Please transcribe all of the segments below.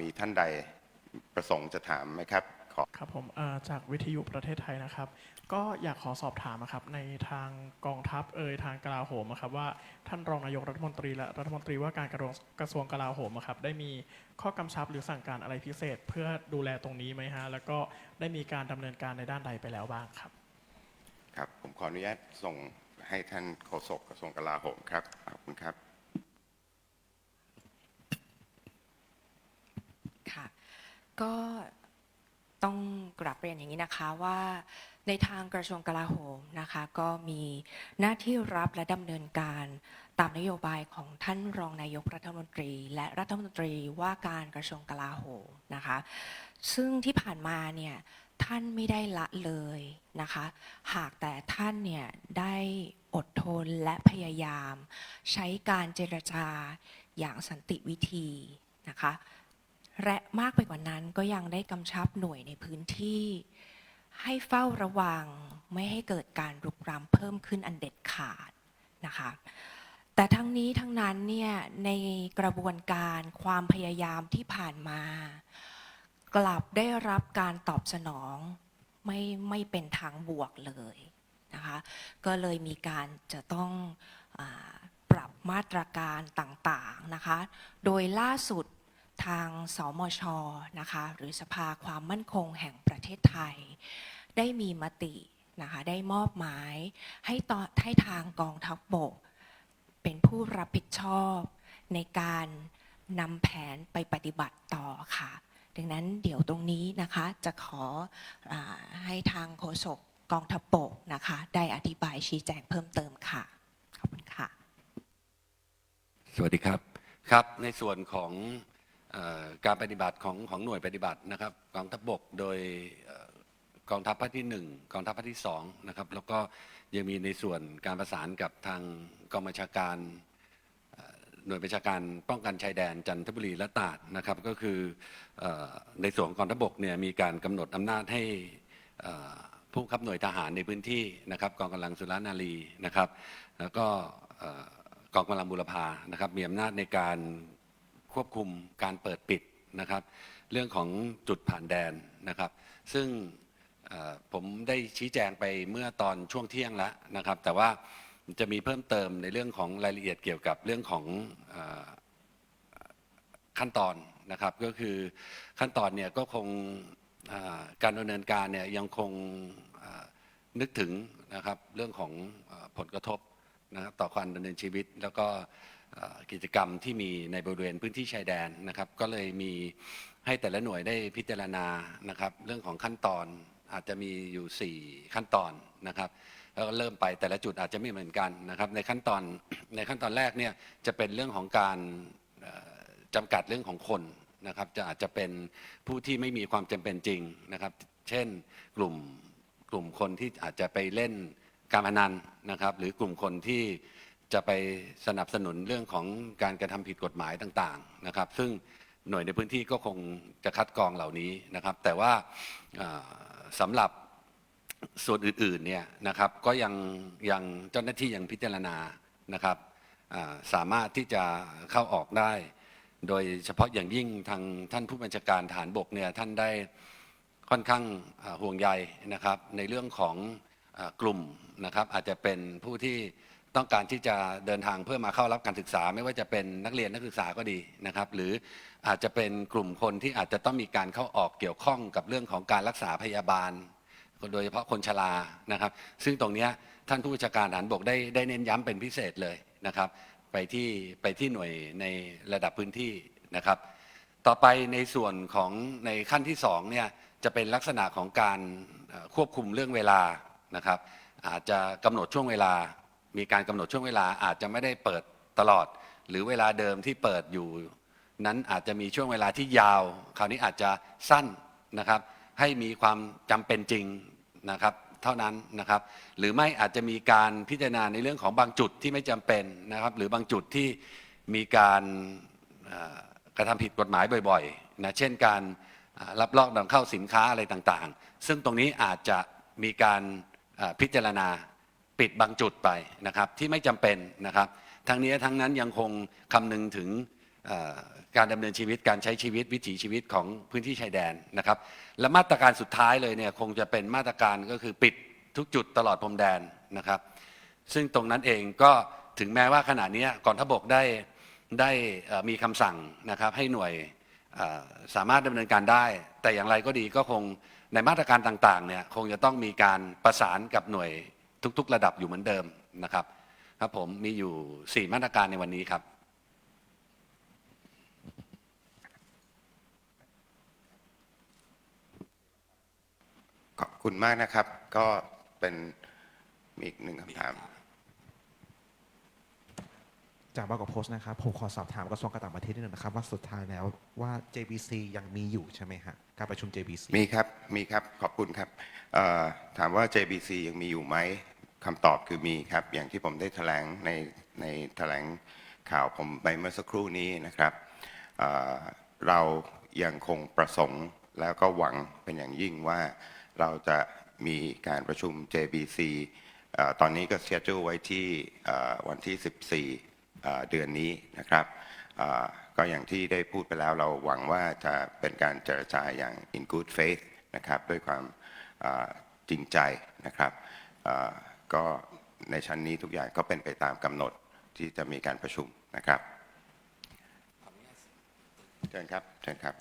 มีท่านใดประสงค์จะถามไหมครับขอครับผมเอ่อจากวิทยุประเทศไทยนะครับ ก็อยากขอสอบถามนะครับในทางกองทัพเอ่ยทางกลาโหมอะครับว่าท่านรองนายกรัฐมนตรีและรัฐมนตรีว่าการกระทรวงกระทรวงกลาโหมอะครับได้มีข้อกำชับหรือสั่งการอะไรพิเศษ เพื่อดูแลตรงนี้ไหมฮะแล้วก็ได้มีการดำเนินการในด้านใดไปแล้วบ้างครับครับผมขออนุญาตส่งให้ท่านโฆษกกระทรวงกลาโหมครับขอบคุณครับ ค่ะ ก็ต้องกลับเรียนอย่างนี้นะคะว่าในทางกระทรวงกลาโหมนะคะก็มีหน้าที่รับและดำเนินการตามนโยบายของท่านรองนายกรัฐมนตรี และรัฐมนตรีว่าการกระทรวงกลาโหมนะคะซึ่งที่ผ่านมาเนี่ยท่านไม่ได้ละเลยนะคะหากแต่ท่านเนี่ยได้อดทนและพยายาม ใช้การเจรจาอย่างสันติวิธีนะคะ และมากไปกว่านั้นก็ยังได้กำชับหน่วยในพื้นที่ ให้เฝ้าระวังไม่ให้เกิดการรุกรานเพิ่มขึ้นอันเด็ดขาดนะคะแต่ทั้งนี้ทั้งนั้นเนี่ยในกระบวนการความพยายามที่ผ่านมา กลับได้รับการตอบสนองไม่ไม่เป็นทางบวกเลยนะคะก็เลยมีการจะต้องอปรับมาตรการต่างๆนะคะ โดยล่าสุด ทางสมชนะคะหรือสภาความมั่นคงแห่งประเทศไทย ได้มีมตินะคะได้มอบหมายให้ต่อให้ทางกองทัพบก เป็นผู้รับผิดชอบในการนำแผนไปปฏิบัติต่อค่ะ ดังนั้นเดี๋ยวตรงนี้นะคะจะขออให้ทางโฆษกกองทัพบกนะคะได้อธิบายชี้แจงเพิ่มเติมค่ะ ขอบคุณค่ะ สวัสดีครับครับในส่วนของ การปฏิบัติของของหน่วยปฏิบัตินะครับกองทัพบกโดยอกองทัพภาคที่หนึ่งกองทัพภาคที่สองนะครับแล้วก็ยังมีในส่วนการประสานกับทางกองบัญชาการหน่วยบัญชาการป้องกันชายแดนจันทบุรีและตราดนะครับ ก็คืออในส่วนของกองทัพบกเนี่ยมีการกำหนดอำนาจให้ผู้บับหน่วยทหารในพื้นที่นะครับกองกำลังสุรนารีนะครับ แล้วก็กองกำลังบุรพานะครับมีอำนาจในการ ควบคุมการเปิดปิดนะครับ เรื่องของจุดผ่านแดนนะครับ ซึ่งผมได้ชี้แจงไปเมื่อตอนช่วงเที่ยงแล้วนะครับ แต่ว่าจะมีเพิ่มเติมในเรื่องของรายละเอียดเกี่ยวกับเรื่องของอขั้นตอนนะครับ ก็คือขั้นตอนเนี่ยก็คงการดำเนินการเนี่ยยังคงนึกถึงนะครับเรื่องของอผลกระทบนะครับต่อการดำเนินชีวิต แล้วก็ กิจกรรมที่มีในบริเวณพื้นที่ชายแดนนะครับ ก็เลยมีให้แต่ละหน่วยได้พิจารณานะครับ เรื่องของขั้นตอนอาจจะมีอยู่ 4 ขั้นตอนนะครับแล้วก็เริ่มไปแต่ละจุดอาจจะไม่เหมือนกันนะครับ ในขั้นตอนในขั้นตอนแรกเนี่ยจะเป็นเรื่องของการเอ่อจำกัดเรื่องของคนนะครับ จะอาจจะเป็นผู้ที่ไม่มีความจำเป็นจริงนะครับ เช่นกลุ่มกลุ่มคนที่อาจจะไปเล่นการพนันนะครับ หรือกลุ่มคนที่ จะไปสนับสนุนเรื่องของการกระทำผิดกฎหมายต่างๆนะครับ ซึ่งหน่วยในพื้นที่ก็คงจะคัดกรองเหล่านี้นะครับ แต่ว่าเอ่อสำหรับส่วนอื่นๆเนี่ยนะครับก็ยังยังเจ้าหน้าที่ยังพิจารณานะครับสามารถที่จะเข้าออกได้ โดยเฉพาะอย่างยิ่งทางท่านผู้บัญชาการฐานบกเนี่ยท่านได้ค่อนข้างห่วงใยนะครับในเรื่องของกลุ่มนะครับอาจจะเป็นผู้ที่ ต้องการที่จะเดินทางเพื่อมาเข้ารับการศึกษา ไม่ว่าจะเป็นนักเรียนนักศึกษาก็ดีนะครับ หรืออาจจะเป็นกลุ่มคนที่อาจจะต้องมีการเข้าออกเกี่ยวข้องกับเรื่องของการรักษาพยาบาล โดยเฉพาะคนชรานะครับ ซึ่งตรงนี้ท่านผู้บัญชาการฐานบกได้ได้เน้นย้ำเป็นพิเศษเลยนะครับ ไปที่ไปที่หน่วยในระดับพื้นที่นะครับ ต่อไปในส่วนของในขั้นที่สองเนี่ยจะเป็นลักษณะของการควบคุมเรื่องเวลานะครับ อาจจะกำหนดช่วงเวลา มีการกำหนดช่วงเวลาอาจจะไม่ได้เปิดตลอด หรือเวลาเดิมที่เปิดอยู่ นั้นอาจจะมีช่วงเวลาที่ยาว คราวนี้อาจจะสั้นนะครับ ให้มีความจำเป็นจริงนะครับ เท่านั้นนะครับ หรือไม่อาจจะมีการพิจารณาในเรื่องของบางจุดที่ไม่จำเป็นนะครับ หรือบางจุดที่มีการกระทำผิดกฎหมายบ่อยๆนะเช่นการรับลอกนำเข้าสินค้าอะไรต่างๆ ซึ่งตรงนี้อาจจะมีการพิจารณา ปิดบางจุดไปนะครับที่ไม่จำเป็นนะครับ ทั้งนี้ทั้งนั้นยังคงคำนึงถึงการดำเนินชีวิตการใช้ชีวิตวิถีชีวิตของพื้นที่ชายแดนนะครับ และมาตรการสุดท้ายเลยเนี่ยคงจะเป็นมาตรการก็คือปิดทุกจุดตลอดพรมแดนนะครับ ซึ่งตรงนั้นเองก็ถึงแม้ว่าขณะนี้กองทัพบกได้ได้มีคำสั่งนะครับให้หน่วยสามารถดำเนินการได้ แต่อย่างไรก็ดีก็คงในมาตรการต่างๆเนี่ยคงจะต้องมีการประสานกับหน่วย ทุก ๆ ระดับอยู่เหมือนเดิมนะครับ ครับผมมีอยู่ 4 มาตรการในวันนี้ครับ ขอบคุณมากนะครับ ก็เป็นมีอีกหนึ่งคำถาม จากบางกอกโพสต์นะครับ ผมขอสอบถามกระทรวงการต่างประเทศนิดหนึ่งนะครับ ว่าสุดท้ายแล้วว่า JBC ยังมีอยู่ใช่ไหมฮะการประชุม JBC มีครับ มีครับ ขอบคุณครับเอ่อถามว่า JBC ยังมีอยู่ไหม คำตอบคือมีครับ อย่างที่ผมได้แถลงในในแถลงข่าวผมไปเมื่อสักครู่นี้นะครับเเรายังคงประสงค์แล้วก็หวังเป็นอย่างยิ่งว่าเราจะมีการประชุม JBC อตอนนี้ก็เชียร์ไว้ที่วันที่ 14เอ่เดือนนี้นะครับก็อย่างที่ได้พูดไปแล้วเราหวังว่าจะเป็นการเจรจาอย่าง in good faith นะครับ ด้วยความจริงใจนะครับ ก็ในชั้นนี้ทุกอย่างก็เป็นไปตามกำหนดที่จะมีการประชุมนะครับเชิญครับเชิญครับ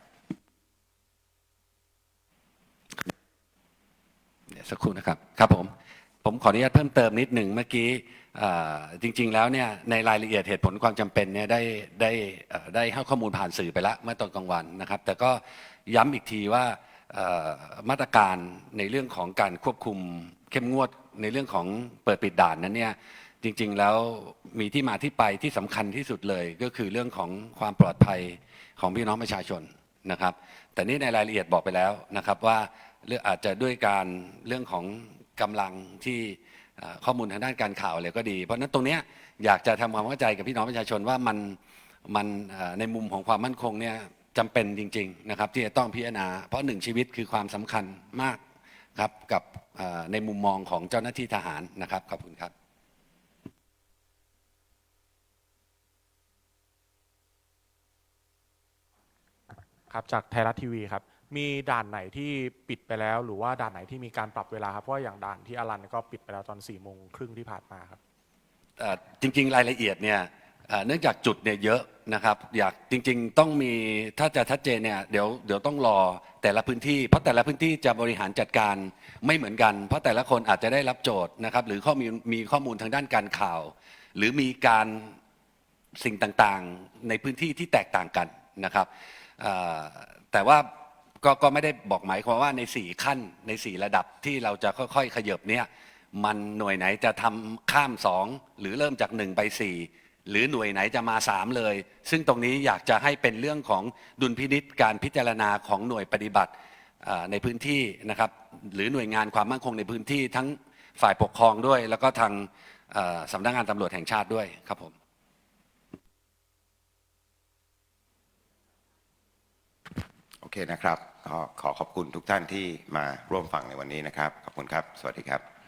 เดี๋ยวสักครู่นะครับครับผมผมขออนุญาตเพิ่มเติมนิดหนึ่งเมื่อกี้จริง ๆ แล้วเนี่ยในรายละเอียดเหตุผลความจำเป็นเนี่ยได้ได้ได้ให้ข้อมูลผ่านสื่อไปแล้วเมื่อตอนกลางวันนะครับ แต่ก็ย้ำอีกทีว่า มาตรการในเรื่องของการควบคุมเข้มงวดในเรื่องของเปิดปิดด่านนั้นเนี่ยจริง ๆ แล้วมีที่มาที่ไปที่สำคัญที่สุดเลยก็คือเรื่องของความปลอดภัยของพี่น้องประชาชนนะครับ แต่นี่ในรายละเอียดบอกไปแล้วนะครับว่าเรื่องอาจจะด้วยการเรื่องของกำลังที่ข้อมูลทางด้านการข่าวอะไรก็ดี เพราะนั้นตรงนี้อยากจะทำความเข้าใจกับพี่น้องประชาชนว่ามันมันในมุมของความมั่นคงเนี่ย จำเป็นจริงๆนะครับที่จะต้องพิจารณา เพราะหนึ่งชีวิตคือความสำคัญมากครับกับเอ่อในมุมมองของเจ้าหน้าที่ทหารนะครับขอบคุณครับครับจากไทยรัฐทีวีครับมีด่านไหนที่ปิดไปแล้ว หรือว่าด่านไหนที่มีการปรับเวลาครับเพราะว่าอย่างด่านที่อลันก็ปิดไปแล้วตอน4ี่โมงครึ่งที่ผ่านมาครับเอ่อจริง ๆ รายละเอียดเนี่ย เนื่องจากจุดเนี่ยเยอะนะครับ อยากจริง ๆ ต้องมีถ้าจะชัดเจนเนี่ยเดี๋ยวเดี๋ยวต้องรอแต่ละพื้นที่เพราะแต่ละพื้นที่จะบริหารจัดการไม่เหมือนกัน เพราะแต่ละคนอาจจะได้รับโจทย์นะครับ หรือข้อมูลมีข้อมูลทางด้านการข่าว หรือมีการสิ่งต่างๆในพื้นที่ที่แตกต่างกันนะครับแต่ว่าก็ก็ไม่ได้บอกหมายความว่าใน 4 ขั้นใน 4 ระดับที่เราจะค่อยๆ ขยบเนี่ยมันหน่วยไหนจะทำข้าม 2 หรือเริ่มจาก 1 ไป 4 หรือหน่วยไหนจะมา3เลย ซึ่งตรงนี้อยากจะให้เป็นเรื่องของดุลพินิษการพิจารณาของหน่วยปฏิบัติในพื้นที่นะครับหรือหน่วยงานความมั่นคงในพื้นที่ทั้งฝ่ายปกครองด้วย แล้วก็ทางสำนักงานตำรวจแห่งชาติด้วยครับผมโอเคนะครับขอขอบคุณทุกท่านที่มาร่วมฟังในวันนี้นะครับ ขอบคุณครับ สวัสดีครับ